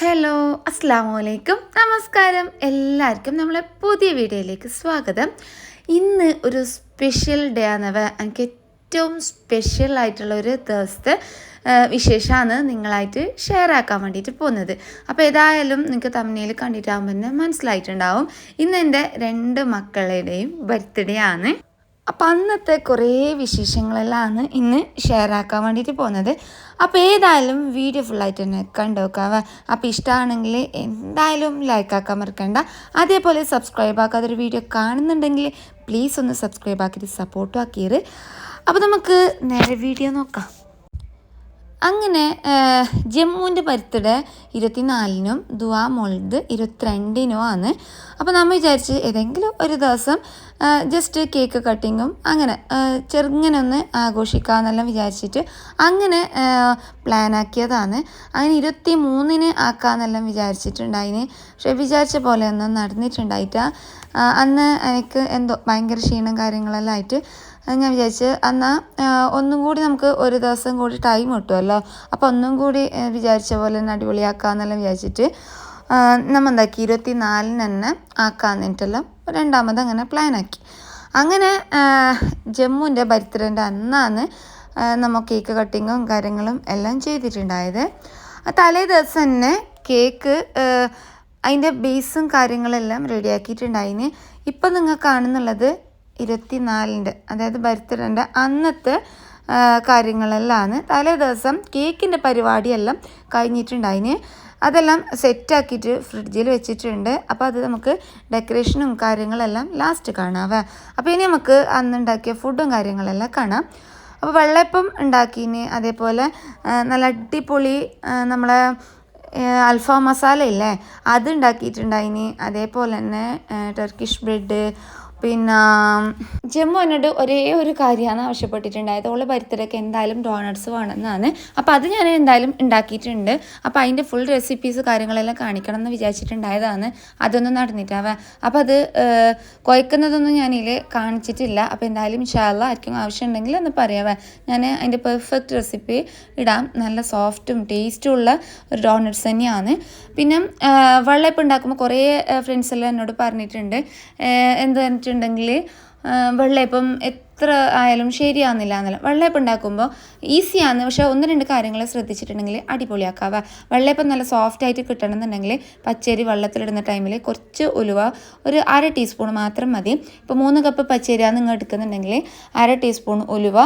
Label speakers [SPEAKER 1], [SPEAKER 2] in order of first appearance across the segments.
[SPEAKER 1] Hello അസ്സാം വലൈക്കും നമസ്കാരം. എല്ലാവർക്കും നമ്മളെ പുതിയ വീഡിയോയിലേക്ക് സ്വാഗതം. ഇന്ന് ഒരു സ്പെഷ്യൽ ഡേ ആണ്. എനിക്ക് ഏറ്റവും സ്പെഷ്യൽ ആയിട്ടുള്ള ഒരു ദിവസത്തെ വിശേഷമാണ് നിങ്ങളായിട്ട് ഷെയർ ആക്കാൻ വേണ്ടിയിട്ട് പോകുന്നത്. അപ്പോൾ ഏതായാലും നിങ്ങൾക്ക് തമ്മിൽ കണ്ടിട്ടാകുമ്പോൾ തന്നെ മനസ്സിലായിട്ടുണ്ടാവും. ഇന്ന് എന്റെ രണ്ട് മക്കളുടെയും ബർത്ത്ഡേ ആണ്. അപ്പം അന്നത്തെ കുറേ വിശേഷങ്ങളെല്ലാം ഇന്ന് ഷെയർ ആക്കാൻ വേണ്ടിയിട്ട് പോകുന്നത്. അപ്പോൾ ഏതായാലും വീഡിയോ ഫുള്ളായിട്ട് തന്നെ കണ്ടോക്കാവ അപ്പോൾ ഇഷ്ടമാണെങ്കിൽ എന്തായാലും ലൈക്ക് ആക്കാൻ മറക്കണ്ട. അതേപോലെ സബ്സ്ക്രൈബ് ആക്കാതൊരു വീഡിയോ കാണുന്നുണ്ടെങ്കിൽ പ്ലീസ് ഒന്ന് സബ്സ്ക്രൈബ് ആക്കിയിട്ട് സപ്പോർട്ടും ആക്കിയത് അപ്പോൾ നമുക്ക് നേരെ വീഡിയോ നോക്കാം. അങ്ങനെ ജമ്മുവിന്റെ ബർത്ത്ഡേ ഇരുപത്തിനാലിനും ദുവാ മോൾഡ് ഇരുപത്തിരണ്ടിനും ആണ്. അപ്പോൾ നമ്മൾ വിചാരിച്ച് ഏതെങ്കിലും ഒരു ദിവസം ജസ്റ്റ് കേക്ക് കട്ടിങ്ങും അങ്ങനെ ചെറുങ്ങനെ ഒന്ന് ആഘോഷിക്കാമെന്നെല്ലാം വിചാരിച്ചിട്ട് അങ്ങനെ പ്ലാൻ ആക്കിയതാണ്. അങ്ങനെ ഇരുപത്തി മൂന്നിന് ആക്കാമെന്നെല്ലാം വിചാരിച്ചിട്ടുണ്ടായിന്. പക്ഷേ വിചാരിച്ച പോലെ ഒന്നും നടന്നിട്ടുണ്ടായിട്ടാ. അന്ന് എനിക്ക് എന്തോ ഭയങ്കര ക്ഷീണം കാര്യങ്ങളെല്ലാം ആയിട്ട് ഞാൻ വിചാരിച്ച് എന്നാൽ ഒന്നും കൂടി നമുക്ക് ഒരു ദിവസം കൂടി ടൈം കിട്ടുമല്ലോ അപ്പോൾ ഒന്നും കൂടി വിചാരിച്ച പോലെ തന്നെ അടിപൊളിയാക്കാമെന്നെല്ലാം വിചാരിച്ചിട്ട് നമ്മൾ എന്താക്കി ഇരുപത്തി നാലിന് തന്നെ ആക്കാന്നിട്ടെല്ലാം രണ്ടാമത് അങ്ങനെ പ്ലാൻ ആക്കി. അങ്ങനെ ജമ്മുവിന്റെ ബർത്ത്ഡേന്റെ അന്നാണ് നമ്മൾ കേക്ക് കട്ടിങ്ങും കാര്യങ്ങളും എല്ലാം ചെയ്തിട്ടുണ്ടായത്. തലേ ദിവസം തന്നെ കേക്ക് അതിന്റെ ബേസും കാര്യങ്ങളെല്ലാം റെഡിയാക്കിയിട്ടുണ്ടായിന് ഇപ്പം നിങ്ങൾ കാണുന്നുള്ളത് ഇരുപത്തിനാലിന്റെ അതായത് ബർത്ത്ഡേന്റെ അന്നത്തെ കാര്യങ്ങളെല്ലാം തലേ ദിവസം കേക്കിന്റെ പരിപാടിയെല്ലാം കഴിഞ്ഞിട്ടുണ്ടായിന്. അതെല്ലാം സെറ്റാക്കിയിട്ട് ഫ്രിഡ്ജിൽ വെച്ചിട്ടുണ്ട്. അപ്പോൾ അത് നമുക്ക് ഡെക്കറേഷനും കാര്യങ്ങളെല്ലാം ലാസ്റ്റ് കാണാവേ. അപ്പോൾ ഇനി നമുക്ക് അന്ന് ഉണ്ടാക്കിയ ഫുഡും കാര്യങ്ങളെല്ലാം കാണാം. അപ്പോൾ വെള്ളയപ്പം ഉണ്ടാക്കിന് അതേപോലെ നല്ല അടിപൊളി നമ്മളെ അൽഫാം മസാല ഇല്ലേ അത് ഉണ്ടാക്കിയിട്ടുണ്ടായിന്. അതേപോലെ തന്നെ ടർക്കിഷ് ബ്രെഡ് പിന്നെ ജമ്മു എന്നോട് ഒരേ ഒരു കാര്യമാണ് ആവശ്യപ്പെട്ടിട്ടുണ്ടായത്. ഓളെ ബർത്ത്ഡേക്ക് എന്തായാലും ഡോണട്സ് വേണമെന്നാണ്. അപ്പോൾ അത് ഞാൻ എന്തായാലും ഉണ്ടാക്കിയിട്ടുണ്ട്. അപ്പോൾ അതിന്റെ ഫുൾ റെസിപ്പീസ് കാര്യങ്ങളെല്ലാം കാണിക്കണം എന്ന് വിചാരിച്ചിട്ടുണ്ടായതാണ്. അതൊന്നും നടന്നിട്ടാവേ. അപ്പോൾ അത് കുഴക്കുന്നതൊന്നും ഞാനിതിൽ കാണിച്ചിട്ടില്ല. അപ്പോൾ എന്തായാലും ഇൻഷാല്ല ആർക്കും ആവശ്യമുണ്ടെങ്കിൽ ഒന്ന് പറയാവേ. ഞാൻ അതിന്റെ പെർഫെക്റ്റ് റെസിപ്പി ഇടാം. നല്ല സോഫ്റ്റും ടേസ്റ്റും ഉള്ള ഒരു ഡോണട്സ് തന്നെയാണ്. പിന്നെ വെള്ളയപ്പം ഉണ്ടാക്കുമ്പോൾ കുറേ ഫ്രണ്ട്സ് എല്ലാം എന്നോട് പറഞ്ഞിട്ടുണ്ട്. എന്ത് പറഞ്ഞിട്ടുണ്ടെങ്കിൽ വെള്ളം വെള്ളയപ്പം എത്ര ആയാലും ശരിയാവുന്നില്ല എന്നല്ല. വെള്ളയപ്പം ഉണ്ടാക്കുമ്പോൾ ഈസിയാണ് പക്ഷേ ഒന്ന് രണ്ട് കാര്യങ്ങൾ ശ്രദ്ധിച്ചിട്ടുണ്ടെങ്കിൽ അടിപൊളിയാക്കാവ. വെള്ളയപ്പം നല്ല സോഫ്റ്റ് ആയിട്ട് കിട്ടണമെന്നുണ്ടെങ്കിൽ പച്ചരി വെള്ളത്തിലിടുന്ന ടൈമിൽ കുറച്ച് ഉലുവ ഒരു അര ടീസ്പൂൺ മാത്രം മതി. ഇപ്പോൾ മൂന്ന് കപ്പ് പച്ചരിയാണ് നിങ്ങൾ എടുക്കുന്നുണ്ടെങ്കിൽ അര ടീസ്പൂൺ ഉലുവ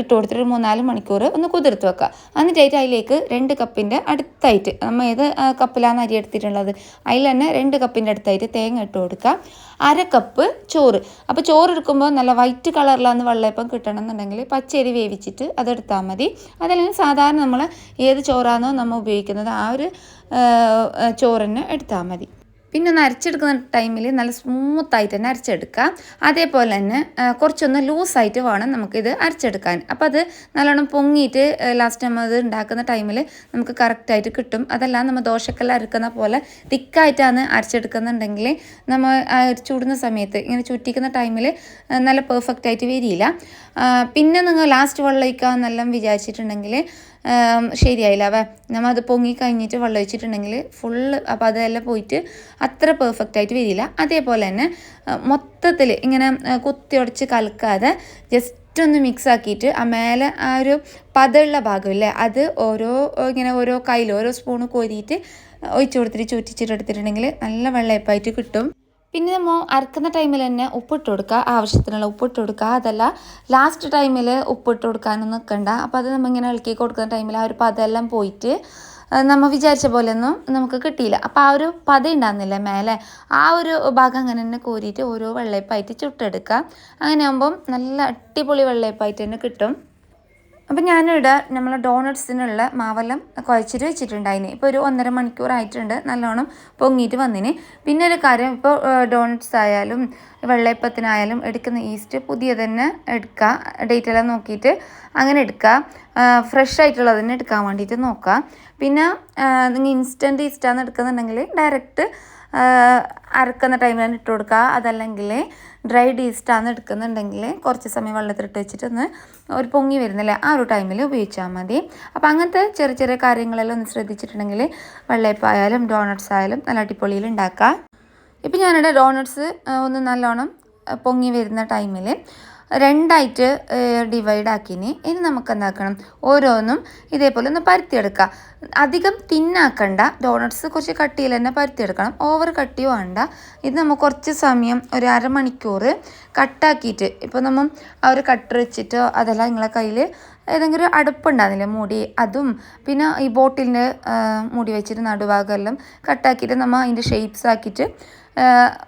[SPEAKER 1] ഇട്ട് കൊടുത്തിട്ട് മൂന്നാൽ മണിക്കൂർ ഒന്ന് കുതിർത്ത് വെക്കുക എന്നിട്ടായിട്ട് അതിലേക്ക് രണ്ട് കപ്പിന്റെ അടുത്തായിട്ട് നമ്മൾ ഏത് കപ്പിലാണ് അരി എടുത്തിട്ടുള്ളത്? അതിൽ തന്നെ രണ്ട് കപ്പിന്റെ അടുത്തായിട്ട് തേങ്ങ ഇട്ട് കൊടുക്കുക അര കപ്പ് ചോറ്. അപ്പോൾ ചോറ് എടുക്കുമ്പോൾ നല്ല വൈറ്റ് കളറിലാണ് വെള്ളയപ്പം കിട്ടണം എന്നുണ്ടെങ്കിൽ പച്ചരി വേവിച്ചിട്ട് അതെടുത്താൽ മതി. അതല്ലെങ്കിൽ സാധാരണ നമ്മൾ ഏത് ചോറാണോ നമ്മൾ ഉപയോഗിക്കുന്നത് ആ ഒരു ആ, ആ, ചോറ് തന്നെ എടുത്താൽ മതി. പിന്നെ ഒന്ന് അരച്ചെടുക്കുന്ന ടൈമിൽ നല്ല സ്മൂത്തായിട്ട് തന്നെ അരച്ചെടുക്കാം അതേപോലെ തന്നെ കുറച്ചൊന്ന് ലൂസായിട്ട് വേണം നമുക്കിത് അരച്ചെടുക്കാൻ. അപ്പോൾ അത് നല്ലോണം പൊങ്ങിയിട്ട് ലാസ്റ്റ് നമ്മൾ അത് ഉണ്ടാക്കുന്ന ടൈമിൽ നമുക്ക് കറക്റ്റായിട്ട് കിട്ടും. അതല്ല നമ്മൾ ദോശക്കെല്ലാം അരക്കുന്ന പോലെ തിക്കായിട്ടാണ് അരച്ചെടുക്കുന്നുണ്ടെങ്കിൽ നമ്മൾ ചൂടുന്ന സമയത്ത് ഇങ്ങനെ ചുറ്റിക്കുന്ന ടൈമിൽ നല്ല പെർഫെക്റ്റ് ആയിട്ട് വരില്ല. പിന്നെ നിങ്ങൾ ലാസ്റ്റ് വെള്ളം ഒഴിക്കാമെന്നെല്ലാം വിചാരിച്ചിട്ടുണ്ടെങ്കിൽ ശരിയായില്ല. അവ നമ്മൾ അത് പൊങ്ങി കഴിഞ്ഞിട്ട് വെള്ളം ഒഴിച്ചിട്ടുണ്ടെങ്കിൽ ഫുള്ള് അപ്പോൾ അതെല്ലാം പോയിട്ട് അത്ര പെർഫെക്റ്റ് ആയിട്ട് വരില്ല. അതേപോലെ തന്നെ മൊത്തത്തിൽ ഇങ്ങനെ കുത്തി ഉടച്ച് കലക്കാതെ ജസ്റ്റ് ഒന്ന് മിക്സ് ആക്കിയിട്ട് ആ മേലെ ആ ഒരു പതമുള്ള ഭാഗമില്ലേ അത് ഓരോ ഇങ്ങനെ ഓരോ കയ്യിൽ ഓരോ സ്പൂണ് കോരിയിട്ട് ഒഴിച്ചു കൊടുത്തിട്ട് ചുറ്റിച്ചിട്ട് എടുത്തിട്ടുണ്ടെങ്കിൽ നല്ല വെള്ളയപ്പായിട്ട് കിട്ടും. പിന്നെ നമ്മൾ അരക്കുന്ന ടൈമിൽ തന്നെ ഉപ്പിട്ട് കൊടുക്കുക ആവശ്യത്തിനുള്ള ഉപ്പിട്ട് കൊടുക്കുക അതല്ല ലാസ്റ്റ് ടൈമിൽ ഉപ്പിട്ട് കൊടുക്കാനൊന്നും നിൽക്കണ്ട അപ്പോൾ അത് നമ്മൾ ഇങ്ങനെ ഇളക്കി കൊടുക്കുന്ന ടൈമിൽ ആ ഒരു പതെല്ലാം പോയിട്ട് നമ്മൾ വിചാരിച്ച പോലെയൊന്നും നമുക്ക് കിട്ടിയില്ല. അപ്പോൾ ആ ഒരു പത ഉണ്ടാകുന്നില്ല മേലെ? ആ ഒരു ഭാഗം അങ്ങനെ തന്നെ കോരിയിട്ട് ഓരോ വെള്ളയപ്പായിട്ട് ചുട്ടെടുക്കുക അങ്ങനെ ആകുമ്പം നല്ല അടിപൊളി വെള്ളയപ്പായിട്ട് തന്നെ കിട്ടും. അപ്പം ഞാനിവിടെ നമ്മൾ ഡോണട്ട്സിനുള്ള മാവെല്ലാം കുഴച്ചിട്ട് വെച്ചിട്ടുണ്ടായിന്. ഇപ്പോൾ ഒരു ഒന്നര മണിക്കൂർ ആയിട്ടുണ്ട് നല്ലോണം പൊങ്ങിയിട്ട് വന്നിന്. പിന്നെ ഒരു കാര്യം ഇപ്പോൾ ഡോണട്ട്സ് ആയാലും വെള്ളയപ്പത്തിനായാലും എടുക്കുന്ന ഈസ്റ്റ് പുതിയ തന്നെ എടുക്കുക ഡേറ്റ് എല്ലാം നോക്കിയിട്ട് അങ്ങനെ എടുക്കുക ഫ്രഷ് ആയിട്ടുള്ളത് തന്നെ എടുക്കാൻ വേണ്ടിയിട്ട് നോക്കുക പിന്നെ നിങ്ങൾ ഇൻസ്റ്റന്റ് ഈസ്റ്റാന്ന് എടുക്കുന്നുണ്ടെങ്കിൽ ഡയറക്റ്റ് അരക്കുന്ന ടൈമിലാണ് ഇട്ട് കൊടുക്കുക. അതല്ലെങ്കിൽ ഡ്രൈ ഡീസ്റ്റാണ് എടുക്കുന്നുണ്ടെങ്കിൽ കുറച്ച് സമയം വെള്ളത്തിലിട്ട് വെച്ചിട്ട് ഒന്ന് ഒരു പൊങ്ങി വരുന്നില്ല ആ ഒരു ടൈമിൽ ഉപയോഗിച്ചാൽ മതി. അപ്പോൾ അങ്ങനത്തെ ചെറിയ ചെറിയ കാര്യങ്ങളെല്ലാം ഒന്ന് ശ്രദ്ധിച്ചിട്ടുണ്ടെങ്കിൽ വെള്ളയപ്പായാലും ഡോണട്ട്സ് ആയാലും നല്ല അടിപൊളിയിൽ ഉണ്ടാക്കാം. ഇപ്പം ഞാനിവിടെ ഡോണട്ട്സ് ഒന്ന് നല്ലോണം പൊങ്ങി വരുന്ന ടൈമിൽ രണ്ടായിട്ട് ഡിവൈഡ് ആക്കിനി. ഇനി നമുക്ക് എന്താക്കണം? ഓരോന്നും ഇതേപോലെ ഒന്ന് പരത്തിയെടുക്കുക അധികം തിന്നാക്കണ്ട. ഡോണട്ട്സ് കുറച്ച് കട്ടിയിൽ തന്നെ പരത്തിയെടുക്കണം. ഓവർ കട്ടി വേണ്ട. ഇത് നമുക്ക് കുറച്ച് സമയം ഒരു അരമണിക്കൂർ കട്ടാക്കിയിട്ട് ഇപ്പോൾ നമ്മൾ ആ ഒരു കട്ടർ വെച്ചിട്ടോ അതല്ല നിങ്ങളെ കയ്യിൽ ഏതെങ്കിലും ഒരു അടുപ്പുണ്ടാകുന്നില്ലേ മുടി അതും പിന്നെ ഈ ബോട്ടിലിന്റെ മുടി വെച്ചിട്ട് നടുഭാഗമെല്ലാം കട്ടാക്കിയിട്ട് നമ്മൾ അതിന്റെ ഷേപ്സ് ആക്കിയിട്ട്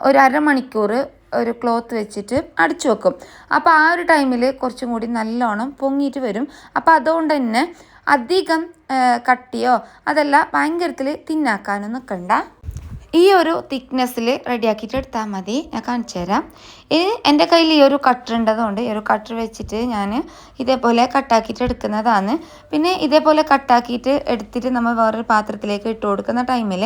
[SPEAKER 1] ഒരു അരമണിക്കൂർ ഒരു ക്ലോത്ത് വെച്ചിട്ട് അടിച്ചു വെക്കും. അപ്പോൾ ആ ഒരു ടൈമിൽ കുറച്ചും കൂടി നല്ലോണം പൊങ്ങിയിട്ട് വരും. അപ്പോൾ അതുകൊണ്ട് തന്നെ അധികം കട്ടിയോ അതല്ല ഭയങ്കരത്തിൽ തിന്നാക്കാനൊന്നും നിൽക്കണ്ട ഈ ഒരു തിക്നെസ്സിൽ റെഡിയാക്കിയിട്ട് എടുത്താൽ മതി. ഞാൻ കാണിച്ചു തരാം. ഇനി എന്റെ കയ്യിൽ ഈ ഒരു കട്ടർ ഉണ്ടതുകൊണ്ട് ഈ ഒരു കട്ടർ വെച്ചിട്ട് ഞാൻ ഇതേപോലെ കട്ടാക്കിയിട്ട് എടുക്കുന്നതാണ്. പിന്നെ ഇതേപോലെ കട്ടാക്കിയിട്ട് എടുത്തിട്ട് നമ്മൾ വേറൊരു പാത്രത്തിലേക്ക് ഇട്ട് കൊടുക്കുന്ന ടൈമിൽ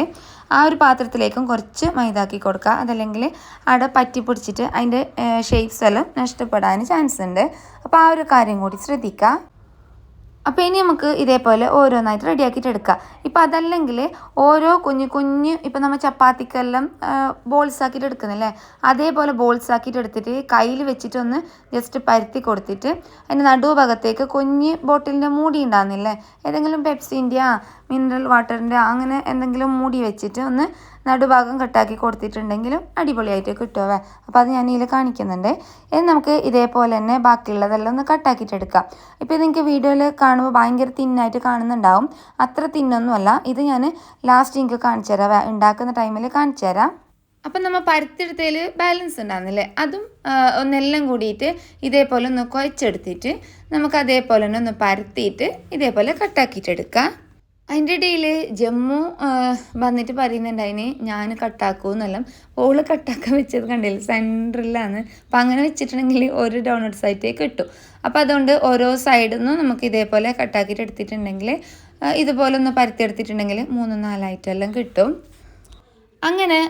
[SPEAKER 1] ആ ഒരു പാത്രത്തിലേക്കും കുറച്ച് മൈദാക്കി കൊടുക്കുക. അതല്ലെങ്കിൽ അവിടെ പറ്റി പിടിച്ചിട്ട് അതിന്റെ ഷേപ്സ് എല്ലാം നഷ്ടപ്പെടാൻ ചാൻസ് ഉണ്ട്. അപ്പോൾ ആ ഒരു കാര്യം കൂടി ശ്രദ്ധിക്കുക. അപ്പോൾ ഇനി നമുക്ക് ഇതേപോലെ ഓരോന്നായിട്ട് റെഡിയാക്കിയിട്ട് എടുക്കാം. ഇപ്പം അതല്ലെങ്കിൽ ഓരോ കുഞ്ഞു കുഞ്ഞു ഇപ്പം നമ്മൾ ചപ്പാത്തിക്കെല്ലാം ബോൾസ് ആക്കിയിട്ട് എടുക്കുന്നില്ലേ? അതേപോലെ ബോൾസ് ആക്കിയിട്ട് എടുത്തിട്ട് കയ്യിൽ വെച്ചിട്ടൊന്ന് ജസ്റ്റ് പരത്തി കൊടുത്തിട്ട് അതിന്റെ നടുഭാഗത്തേക്ക് കുഞ്ഞ് ബോട്ടിലിന്റെ മൂടി ഉണ്ടാകുന്നില്ലേ ഏതെങ്കിലും പെപ്സിന്റെ മിനറൽ വാട്ടറിന്റെ അങ്ങനെ എന്തെങ്കിലും മൂടി വെച്ചിട്ട് ഒന്ന് നടുഭാഗം കട്ടാക്കി കൊടുത്തിട്ടുണ്ടെങ്കിലും അടിപൊളിയായിട്ട് കിട്ടുമേ അപ്പോൾ അത് ഞാൻ ഇതിൽ കാണിക്കുന്നുണ്ട്. ഇനി നമുക്ക് ഇതേപോലെ തന്നെ ബാക്കിയുള്ളതെല്ലാം ഒന്ന് കട്ടാക്കിയിട്ട് എടുക്കാം. ഇപ്പോൾ നിങ്ങൾക്ക് വീഡിയോയിൽ കാണുമ്പോൾ ഭയങ്കര തിന്നായിട്ട് കാണുന്നുണ്ടാവും. അത്ര തിന്നൊന്നുമല്ല. ഇത് ഞാൻ ലാസ്റ്റ് നിങ്ങൾക്ക് കാണിച്ചു തരാം ഉണ്ടാക്കുന്ന ടൈമിൽ കാണിച്ചു തരാം. അപ്പം നമ്മൾ പരുത്തെടുത്തതിൽ ബാലൻസ് ഉണ്ടാകുന്നില്ലേ അതും ഒന്നെല്ലാം കൂടിയിട്ട് ഇതേപോലെ ഒന്ന് കുഴച്ചെടുത്തിട്ട് നമുക്ക് അതേപോലെ തന്നെ ഒന്ന് പരത്തിയിട്ട് ഇതേപോലെ കട്ടാക്കിയിട്ട് എടുക്കാം. അതിന്റെ ഇടയിൽ ജമ്മു വന്നിട്ട് പറയുന്നുണ്ട് അതിന് ഞാൻ കട്ടാക്കൂന്നെല്ലാം ഓൾ കട്ടാക്കാൻ വെച്ചത് കണ്ടില്ല? സെന്ററിലാണ് അപ്പം അങ്ങനെ വെച്ചിട്ടുണ്ടെങ്കിൽ ഒരു ഡൗൺലോഡ് സൈറ്റേ കിട്ടും. അപ്പം അതുകൊണ്ട് ഓരോ സൈഡിൽ നിന്നും നമുക്ക് ഇതേപോലെ കട്ടാക്കിയിട്ട് എടുത്തിട്ടുണ്ടെങ്കിൽ ഇതുപോലെ ഒന്ന് പരത്തിയെടുത്തിട്ടുണ്ടെങ്കിൽ മൂന്ന് നാലായിട്ടെല്ലാം കിട്ടും. അങ്ങനെ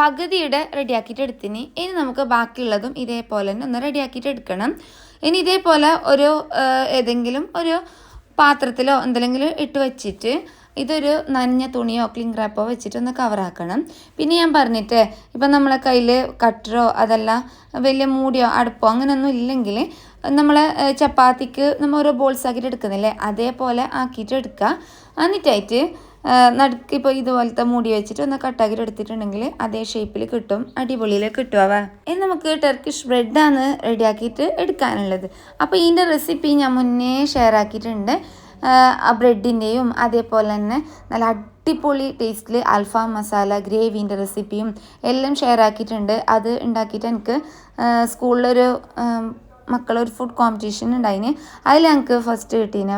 [SPEAKER 1] പകുതിയുടെ റെഡിയാക്കിയിട്ട് എടുത്തിന്. ഇനി നമുക്ക് ബാക്കിയുള്ളതും ഇതേപോലെ തന്നെ ഒന്ന് റെഡിയാക്കിയിട്ട് എടുക്കണം. ഇനി ഇതേപോലെ ഒരു ഏതെങ്കിലും ഒരു പാത്രത്തിലോ എന്തെങ്കിലും ഇട്ട് വെച്ചിട്ട് ഇതൊരു നനഞ്ഞ തുണിയോ ക്ലിംഗ് റാപ്പോ വെച്ചിട്ട് ഒന്ന് കവറാക്കണം. പിന്നെ ഞാൻ പറഞ്ഞിട്ട് ഇപ്പം നമ്മളെ കയ്യിൽ കട്ടറോ അതല്ല വലിയ മൂടിയോ അടുപ്പോ അങ്ങനെയൊന്നും ഇല്ലെങ്കിൽ നമ്മളെ ചപ്പാത്തിക്ക് നമ്മൾ ഓരോ ബോൾസ് ആക്കിയിട്ട് എടുക്കുന്നില്ലേ? അതേപോലെ ആക്കിയിട്ട് എടുക്കുക. എന്നിട്ടായിട്ട് നടുക്ക് ഇപ്പോൾ ഇതുപോലത്തെ മൂടി വെച്ചിട്ട് ഒന്ന് കട്ടാക്കി എടുത്തിട്ടുണ്ടെങ്കിൽ അതേ ഷേപ്പിൽ കിട്ടും. അടിപൊളിയിൽ കിട്ടുവാ ഇനി നമുക്ക് ടർക്കിഷ് ബ്രെഡാണ് റെഡിയാക്കിയിട്ട് എടുക്കാനുള്ളത്. അപ്പോൾ ഇതിന്റെ റെസിപ്പി ഞാൻ മുന്നേ ഷെയർ ആക്കിയിട്ടുണ്ട്. ബ്രെഡിന്റെയും അതേപോലെ തന്നെ നല്ല അടിപൊളി ടേസ്റ്റിൽ അൽഫാം മസാല ഗ്രേവീന്റെ റെസിപ്പിയും എല്ലാം ഷെയർ ആക്കിയിട്ടുണ്ട്. അത് ഉണ്ടാക്കിയിട്ട് എനിക്ക് സ്കൂളിലൊരു മക്കളൊരു ഫുഡ് കോമ്പറ്റീഷൻ ഉണ്ടായിന് അതിൽ ഞങ്ങൾക്ക് ഫസ്റ്റ് കിട്ടിയിന്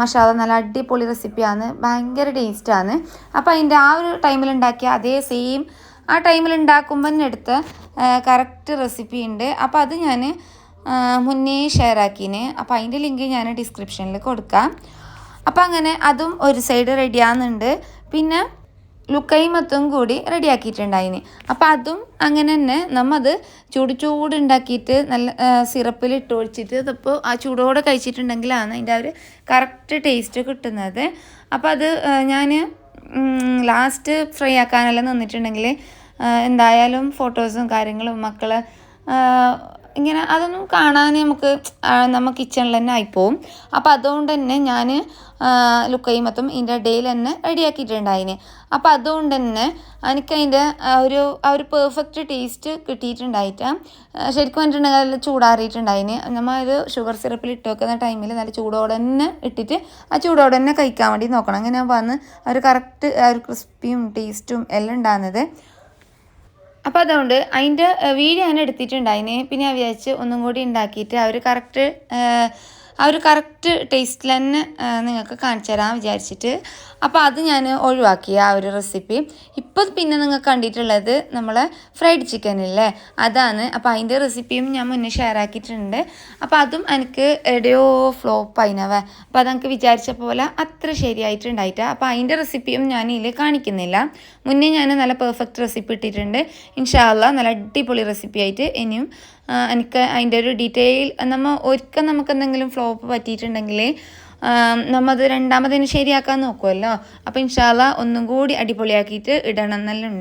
[SPEAKER 1] മഷാല നല്ല അടിപൊളി റെസിപ്പിയാണ് ഭയങ്കര ടേസ്റ്റാണ് അപ്പോൾ അതിന്റെ ആ ഒരു ടൈമിൽ ഉണ്ടാക്കിയ അതേ സെയിം ആ ടൈമിൽ ഉണ്ടാക്കുമ്പോൾ തന്നെ എടുത്ത കറക്റ്റ് റെസിപ്പി ഉണ്ട് അപ്പോൾ അത് ഞാൻ മുന്നേ ഷെയർ ആക്കീന്. അപ്പോൾ അതിന്റെ ലിങ്ക് ഞാൻ ഡിസ്ക്രിപ്ഷനിൽ കൊടുക്കാം. അപ്പോൾ അങ്ങനെ അതും ഒരു സൈഡ് റെഡിയാകുന്നുണ്ട് പിന്നെ ലുക്കൈമത്തും കൂടി റെഡിയാക്കിയിട്ടുണ്ടായിന്. അപ്പോൾ അതും അങ്ങനെ തന്നെ നമ്മത് ചൂട് ചൂട് ഉണ്ടാക്കിയിട്ട് നല്ല സിറപ്പിൽ ഇട്ട് ഒഴിച്ചിട്ട് അതിപ്പോൾ ആ ചൂടോടെ കഴിച്ചിട്ടുണ്ടെങ്കിലാണ് അതിന്റെ ആ ഒരു കറക്റ്റ് ടേസ്റ്റ് കിട്ടുന്നത്. അപ്പോൾ അത് ഞാൻ ലാസ്റ്റ് ഫ്രൈ ആക്കാനെല്ലാം നിന്നിട്ടുണ്ടെങ്കിൽ എന്തായാലും ഫോട്ടോസും കാര്യങ്ങളും മക്കളെ ഇങ്ങനെ അതൊന്നും കാണാൻ നമുക്ക് നമ്മൾ കിച്ചണിൽ തന്നെ ആയിപ്പോവും. അപ്പോൾ അതുകൊണ്ട് തന്നെ ഞാൻ ലുക്കൈമത്തും ഇതിന്റെ ഇടയിൽ തന്നെ റെഡിയാക്കിയിട്ടുണ്ടായിന് അപ്പോൾ അതുകൊണ്ട് തന്നെ എനിക്ക് അതിന്റെ ഒരു ആ ഒരു പെർഫെക്റ്റ് ടേസ്റ്റ് കിട്ടിയിട്ടുണ്ടായിട്ട്. ശരിക്കും പറഞ്ഞിട്ടുണ്ടെങ്കിൽ അതിൽ ചൂടാറിയിട്ടുണ്ടായിന്. നമ്മൾ ഒരു ഷുഗർ സിറപ്പിൽ ഇട്ട് വെക്കുന്ന ടൈമിൽ നല്ല ചൂടോടെ തന്നെ ഇട്ടിട്ട് ആ ചൂടോടെ തന്നെ കഴിക്കാൻ വേണ്ടി നോക്കണം. അങ്ങനെ വന്ന് ഒരു കറക്റ്റ് ആ ഒരു ക്രിസ്പിയും ടേസ്റ്റും എല്ലാം ഉണ്ടാകുന്നത് അപ്പോൾ അതുകൊണ്ട് അതിന്റെ വീഡിയോ ഞാൻ എടുത്തിട്ടുണ്ടായിന്. പിന്നെ ഞാൻ വിചാരിച്ച് ഒന്നും കൂടി ഉണ്ടാക്കിയിട്ട് അവർ കറക്റ്റ് ആ ഒരു കറക്റ്റ് ടേസ്റ്റിൽ തന്നെ നിങ്ങൾക്ക് കാണിച്ചു തരാൻ വിചാരിച്ചിട്ട്. അപ്പോൾ അത് ഞാൻ ഒഴിവാക്കി ആ ഒരു റെസിപ്പി ഇപ്പോൾ പിന്നെ നിങ്ങൾ കണ്ടിട്ടുള്ളത് നമ്മളെ ഫ്രൈഡ് ചിക്കൻ ഇല്ലേ? അതാണ്. അപ്പോൾ അതിന്റെ റെസിപ്പിയും ഞാൻ മുന്നേ ഷെയർ ആക്കിയിട്ടുണ്ട്. അപ്പോൾ അതും എനിക്ക് എവിടെയോ ഫ്ലോപ്പ് അതിനവ അപ്പോൾ അതെനിക്ക് വിചാരിച്ച പോലെ അത്ര ശരിയായിട്ടുണ്ടായിട്ട്. അപ്പോൾ അതിന്റെ റെസിപ്പിയും ഞാൻ ഇതിൽ കാണിക്കുന്നില്ല. മുന്നേ ഞാൻ നല്ല പെർഫെക്റ്റ് റെസിപ്പി ഇട്ടിട്ടുണ്ട്. ഇൻഷാല്ല നല്ല അടിപൊളി റെസിപ്പി ആയിട്ട് ഇനിയും എനിക്ക് അതിന്റെ ഒരു ഡീറ്റെയിൽ നമ്മൾ ഒരിക്കൽ നമുക്ക് എന്തെങ്കിലും ഫ്ലോപ്പ് പറ്റിയിട്ടുണ്ടെങ്കിൽ നമ്മൾ രണ്ടാമതിന് ശരിയാക്കാൻ നോക്കുമല്ലോ അപ്പോൾ ഇൻഷാല്ല ഒന്നും കൂടി അടിപൊളിയാക്കിയിട്ട് ഇടണം എന്നെല്ലാം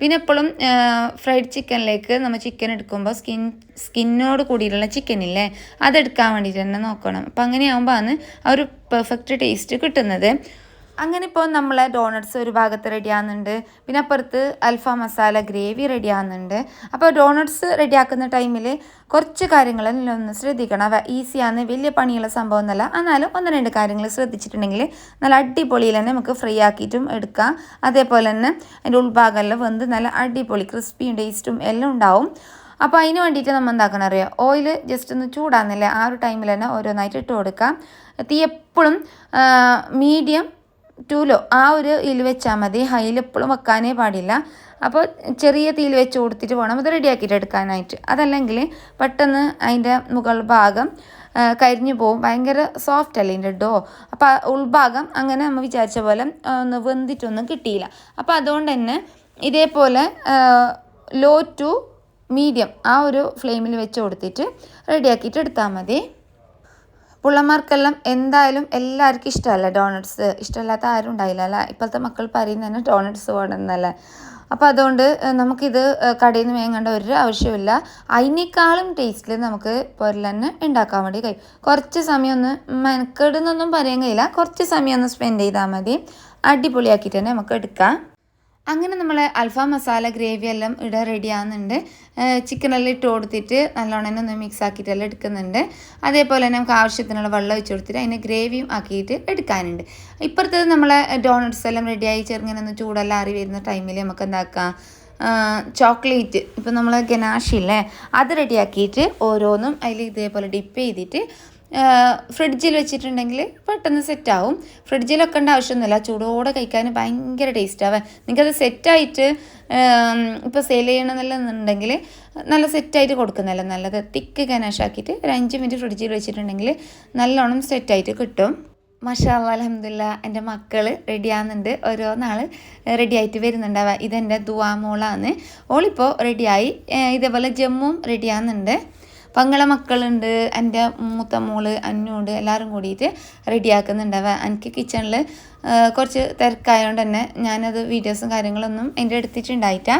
[SPEAKER 1] പിന്നെ എപ്പോഴും ഫ്രൈഡ് ചിക്കനിലേക്ക് നമ്മൾ ചിക്കൻ എടുക്കുമ്പോൾ സ്കിൻ സ്കിന്നോട് കൂടിയിട്ടുള്ള ചിക്കൻ ഇല്ലേ അതെടുക്കാൻ വേണ്ടിയിട്ട് തന്നെ നോക്കണം. അപ്പം അങ്ങനെയാകുമ്പോൾ ആണ് ആ ഒരു പെർഫെക്റ്റ് ടേസ്റ്റ് കിട്ടുന്നത്. അങ്ങനെ ഇപ്പോൾ നമ്മളെ ഡോണട്ട്സ് ഒരു ഭാഗത്ത് റെഡി ആകുന്നുണ്ട് പിന്നെ അപ്പുറത്ത് അൽഫാം മസാല ഗ്രേവി റെഡി ആകുന്നുണ്ട് അപ്പോൾ ഡോണട്ട്സ് റെഡി ആക്കുന്ന ടൈമിൽ കുറച്ച് കാര്യങ്ങൾ ഒന്ന് ശ്രദ്ധിക്കണം. അവ ഈസിയാണ് വലിയ പണിയുള്ള സംഭവം എന്നല്ല എന്നാലും ഒന്ന് രണ്ട് കാര്യങ്ങൾ ശ്രദ്ധിച്ചിട്ടുണ്ടെങ്കിൽ നല്ല അടിപൊളിയിൽ തന്നെ നമുക്ക് ഫ്രൈ ആക്കിയിട്ടും എടുക്കാം. അതേപോലെ തന്നെ അതിന്റെ ഉൾഭാഗമെല്ലാം വെന്ത് നല്ല അടിപൊളി ക്രിസ്പിയും ടേസ്റ്റും എല്ലാം ഉണ്ടാവും. അപ്പോൾ അതിന് വേണ്ടിയിട്ട് നമ്മൾ എന്താക്കണം അറിയാം? ഓയിൽ ജസ്റ്റ് ഒന്ന് ചൂടാകുന്നില്ലേ ആ ഒരു ടൈമിൽ തന്നെ ഓരോന്നായിട്ട് ഇട്ട് കൊടുക്കാം. തീ എപ്പോഴും മീഡിയം ടു ലോ. ആ ഒരു ഇതിൽ വെച്ചാൽ മതി. ഹൈയിൽ എപ്പോഴും വെക്കാനേ പാടില്ല. അപ്പോൾ ചെറിയ തീയിൽ വെച്ച് കൊടുത്തിട്ട് വേണം അത് റെഡിയാക്കിയിട്ട് എടുക്കാനായിട്ട്. അതല്ലെങ്കിൽ പെട്ടെന്ന് അതിന്റെ മുകൾ ഭാഗം കരിഞ്ഞു പോകും ഭയങ്കര സോഫ്റ്റ് അല്ലേ ഇതിന്റെ ഡോ അപ്പോൾ ഉൾഭാഗം അങ്ങനെ നമ്മൾ വിചാരിച്ച പോലെ ഒന്ന് വെന്തിട്ടൊന്നും കിട്ടിയില്ല. അപ്പോൾ അതുകൊണ്ട് തന്നെ ഇതേപോലെ ലോ ടു മീഡിയം ആ ഒരു ഫ്ലെയിമിൽ വെച്ച് കൊടുത്തിട്ട് റെഡിയാക്കിയിട്ട് എടുത്താൽ മതി. പുള്ളന്മാർക്കെല്ലാം എന്തായാലും എല്ലാവർക്കും ഇഷ്ടമല്ല? ഡോണട്ട്സ് ഇഷ്ടമല്ലാത്ത ആരും ഉണ്ടായില്ല അല്ല? ഇപ്പോഴത്തെ മക്കൾ പറയുന്നത് തന്നെ ഡോണട്ട്സ് വേണമെന്നല്ലേ. അപ്പോൾ അതുകൊണ്ട് നമുക്കിത് കടയിൽ നിന്ന് വേങ്ങേണ്ട ഒരു ആവശ്യമില്ല. അതിനേക്കാളും ടേസ്റ്റിൽ നമുക്ക് പൊരൽ തന്നെ ഉണ്ടാക്കാൻ വേണ്ടി കഴിയും. കുറച്ച് സമയം ഒന്ന് മെനക്കെടുന്നൊന്നും പറയാൻ കഴിയില്ല. കുറച്ച് സമയം ഒന്ന് സ്പെൻഡ് ചെയ്താൽ മതി. അടിപൊളിയാക്കിയിട്ട് തന്നെ നമുക്ക് എടുക്കാം. അങ്ങനെ നമ്മൾ അൽഫാം മസാല ഗ്രേവി എല്ലാം ഇവിടെ റെഡി ആകുന്നുണ്ട് ചിക്കനെല്ലാം ഇട്ട് കൊടുത്തിട്ട് നല്ലോണം തന്നെ ഒന്ന് മിക്സ് ആക്കിയിട്ടെല്ലാം എടുക്കുന്നുണ്ട്. അതേപോലെ തന്നെ നമുക്ക് ആവശ്യത്തിനുള്ള വെള്ളം ഒഴിച്ച് കൊടുത്തിട്ട് അതിനെ ഗ്രേവിയും ആക്കിയിട്ട് എടുക്കാനുണ്ട്. ഇപ്പുറത്തത് നമ്മളെ ഡോണറ്റ്സ് എല്ലാം റെഡിയായി ചെറുങ്ങനെ ഒന്ന് ചൂടെല്ലാം ആറി വരുന്ന ടൈമിൽ നമുക്ക് എന്താക്കാം? ചോക്ലേറ്റ് ഇപ്പം നമ്മൾ ഗനാഷില്ലേ അത് റെഡിയാക്കിയിട്ട് ഓരോന്നും അതിൽ ഇതേപോലെ ഡിപ്പ് ചെയ്തിട്ട് ഫ്രിഡ്ജിൽ വെച്ചിട്ടുണ്ടെങ്കിൽ പെട്ടെന്ന് സെറ്റാവും ഫ്രിഡ്ജിൽ വെക്കേണ്ട ആവശ്യമൊന്നുമില്ല. ചൂടോടെ കഴിക്കാൻ ഭയങ്കര ടേസ്റ്റാവേ നിങ്ങൾക്കത് സെറ്റായിട്ട് ഇപ്പോൾ സെയിൽ ചെയ്യണമെന്നുണ്ടെങ്കിൽ നല്ല സെറ്റായിട്ട് കൊടുക്കുന്നതല്ല? നല്ലത് തിക്ക് ഗനാഷാക്കിയിട്ട് ഒരു അഞ്ച് മിനിറ്റ് ഫ്രിഡ്ജിൽ വെച്ചിട്ടുണ്ടെങ്കിൽ നല്ലോണം സെറ്റായിട്ട് കിട്ടും. മഷാല്ല അലഹമില്ല എന്റെ മക്കൾ റെഡി ആകുന്നുണ്ട് ഓരോ നാൾ റെഡി ആയിട്ട് വരുന്നുണ്ടാവുക. ഇതെന്റെ ദുവാ മോളാണ്. ഓളിപ്പോൾ റെഡിയായി ഇതേപോലെ ജമ്മും റെഡി ആകുന്നുണ്ട് പങ്ങളെ മക്കളുണ്ട് എന്റെ മൂത്ത മോൾ അന്നുണ്ട് എല്ലാവരും കൂടിയിട്ട് റെഡിയാക്കുന്നുണ്ടാവുക എനിക്ക് കിച്ചണിൽ കുറച്ച് തിരക്കായതുകൊണ്ട് തന്നെ ഞാനത് വീഡിയോസും കാര്യങ്ങളൊന്നും എന്റെ എടുത്തിട്ടുണ്ടായിട്ടാ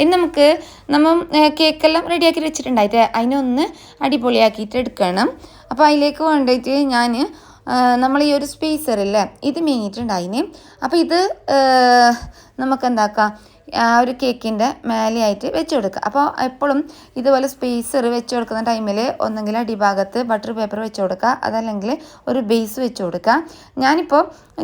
[SPEAKER 1] ഇനി നമുക്ക് നമ്മൾ കേക്കെല്ലാം റെഡിയാക്കി വെച്ചിട്ടുണ്ടായിട്ട് അതിനൊന്ന് അടിപൊളിയാക്കിയിട്ട് എടുക്കണം. അപ്പോൾ അതിലേക്ക് വേണ്ടിയിട്ട് ഞാൻ നമ്മൾ ഈ ഒരു സ്പേസർ അല്ലേ ഇത് മേഞ്ഞിട്ടുണ്ടായിന്. അപ്പോൾ ഇത് നമുക്ക് എന്താക്കാം ആ ഒരു കേക്കിന്റെ മേലെയായിട്ട് വെച്ച് കൊടുക്കുക അപ്പോൾ എപ്പോഴും ഇതുപോലെ സ്പേസർ വെച്ച് കൊടുക്കുന്ന ടൈമിൽ ഒന്നെങ്കിൽ അടിഭാഗത്ത് ബട്ടർ പേപ്പർ വെച്ച് കൊടുക്കുക അതല്ലെങ്കിൽ ഒരു ബേസ് വെച്ച് കൊടുക്കുക ഞാനിപ്പോൾ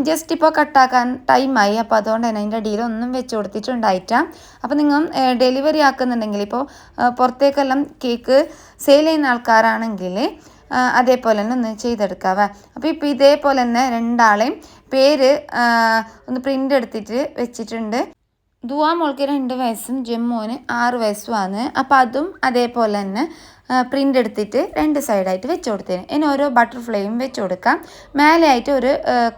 [SPEAKER 1] ജസ്റ്റ് ഇപ്പോൾ കട്ടാക്കാൻ ടൈമായി അപ്പോൾ അതുകൊണ്ട് തന്നെ അതിന്റെ അടിയിൽ ഒന്നും വെച്ച് കൊടുത്തിട്ടുണ്ടായിട്ടാ അപ്പോൾ നിങ്ങൾ ഡെലിവറി ആക്കുന്നുണ്ടെങ്കിൽ ഇപ്പോൾ പുറത്തേക്കെല്ലാം കേക്ക് സെയിൽ ചെയ്യുന്ന ആൾക്കാരാണെങ്കിൽ അതേപോലെ തന്നെ ഒന്ന് ചെയ്തെടുക്കാവേ. അപ്പോൾ ഇപ്പോൾ ഇതേപോലെ തന്നെ രണ്ടാളെയും പേര് ഒന്ന് പ്രിന്റ് എടുത്തിട്ട് വെച്ചിട്ടുണ്ട്. ദുവാ മോൾക്ക് രണ്ട് വയസ്സും ജമ്മുവിന് ആറ് വയസ്സുമാണ്. അപ്പോൾ അതും അതേപോലെ തന്നെ പ്രിന്റ് എടുത്തിട്ട് രണ്ട് സൈഡായിട്ട് വെച്ച് കൊടുത്തേന്. ഇനി ഓരോ ബട്ടർഫ്ലൈയും വെച്ച് കൊടുക്കാം. മേലെയായിട്ട് ഒരു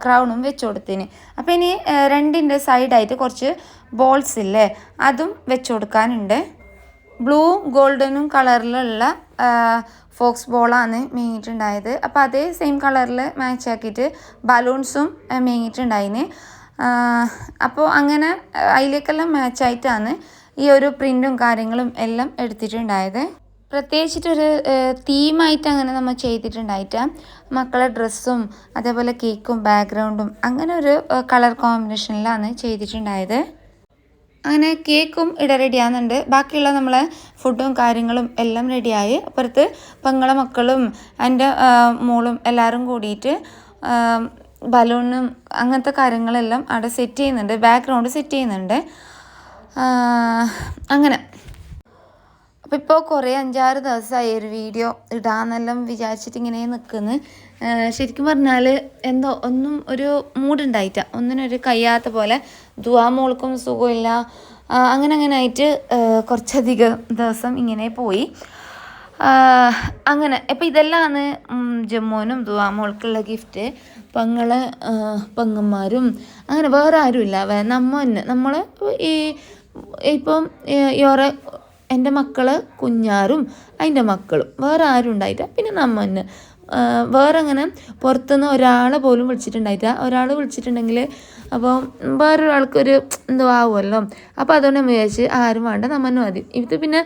[SPEAKER 1] ക്രൗണും വെച്ച് കൊടുത്തേന്. അപ്പോൾ ഇനി രണ്ടിന്റെ സൈഡായിട്ട് കുറച്ച് ബോൾസ് ഇല്ലേ അതും വെച്ച് കൊടുക്കാനുണ്ട്. ബ്ലൂ ഗോൾഡനും കളറിലുള്ള ഫോക്സ് ബോളാണ് മേങ്ങിയിട്ടുണ്ടായത് അപ്പോൾ അതേ സെയിം കളറിൽ മാച്ച് ആക്കിയിട്ട് ബലൂൺസും മേങ്ങിയിട്ടുണ്ടായിന് അപ്പോൾ അങ്ങനെ അതിലേക്കെല്ലാം മാച്ചായിട്ടാണ് ഈ ഒരു പ്രിന്റും കാര്യങ്ങളും എല്ലാം എടുത്തിട്ടുണ്ടായത്. പ്രത്യേകിച്ചിട്ടൊരു തീമായിട്ട് അങ്ങനെ നമ്മൾ ചെയ്തിട്ടുണ്ടായിട്ട് മക്കളെ ഡ്രസ്സും അതേപോലെ കേക്കും ബാക്ക്ഗ്രൗണ്ടും അങ്ങനെ ഒരു കളർ കോമ്പിനേഷനിലാണ് ചെയ്തിട്ടുണ്ടായത്. അങ്ങനെ കേക്കും ഇട റെഡിയാകുന്നുണ്ട് ബാക്കിയുള്ള നമ്മളെ ഫുഡും കാര്യങ്ങളും എല്ലാം റെഡിയായി അപ്പുറത്ത് പെങ്ങളെ മക്കളും എന്റെ മോളും എല്ലാവരും കൂടിയിട്ട് ബലൂണും അങ്ങനത്തെ കാര്യങ്ങളെല്ലാം അവിടെ സെറ്റ് ചെയ്യുന്നുണ്ട്. ബാക്ക്ഗ്രൗണ്ട് സെറ്റ് ചെയ്യുന്നുണ്ട്. അങ്ങനെ. അപ്പോൾ ഇപ്പോൾ കുറേ അഞ്ചാറ് ദിവസമായി ഒരു വീഡിയോ ഇടാന്നെല്ലാം വിചാരിച്ചിട്ട് ഇങ്ങനെ നിൽക്കുന്നു ശരിക്കും പറഞ്ഞാൽ എന്തോ ഒന്നും ഒരു മൂഡുണ്ടായിട്ട ഒന്നിനൊരു കഴിയാത്ത പോലെ ദുവാ മോൾക്കും സുഖമില്ല അങ്ങനെ അങ്ങനെ ആയിട്ട് കുറച്ചധികം ദിവസം ഇങ്ങനെ പോയി. അങ്ങനെ. ഇപ്പം ഇതെല്ലാമാണ് ജമ്മുവിനും ദുവാ മോൾക്കുള്ള ഗിഫ്റ്റ് പെങ്ങൾ പങ്ങന്മാരും അങ്ങനെ വേറെ ആരുമില്ല. നമ്മ തന്നെ. നമ്മൾ ഈ ഇപ്പം ഏറെ എന്റെ മക്കൾ കുഞ്ഞാറും അതിന്റെ മക്കളും. വേറെ ആരും ഉണ്ടായിട്ട് പിന്നെ നമ്മ തന്നെ. വേറെ അങ്ങനെ പുറത്തുനിന്ന് ഒരാളെ പോലും വിളിച്ചിട്ടുണ്ടായിട്ടില്ല. ഒരാൾ വിളിച്ചിട്ടുണ്ടെങ്കിൽ അപ്പോൾ വേറൊരാൾക്കൊരു എന്തോ ആവുമല്ലോ. അപ്പോൾ അതുകൊണ്ട് നമ്മൾ വിചാരിച്ച് ആരും വേണ്ട നമ്മൾ തന്നെ മതി. ഇത് പിന്നെ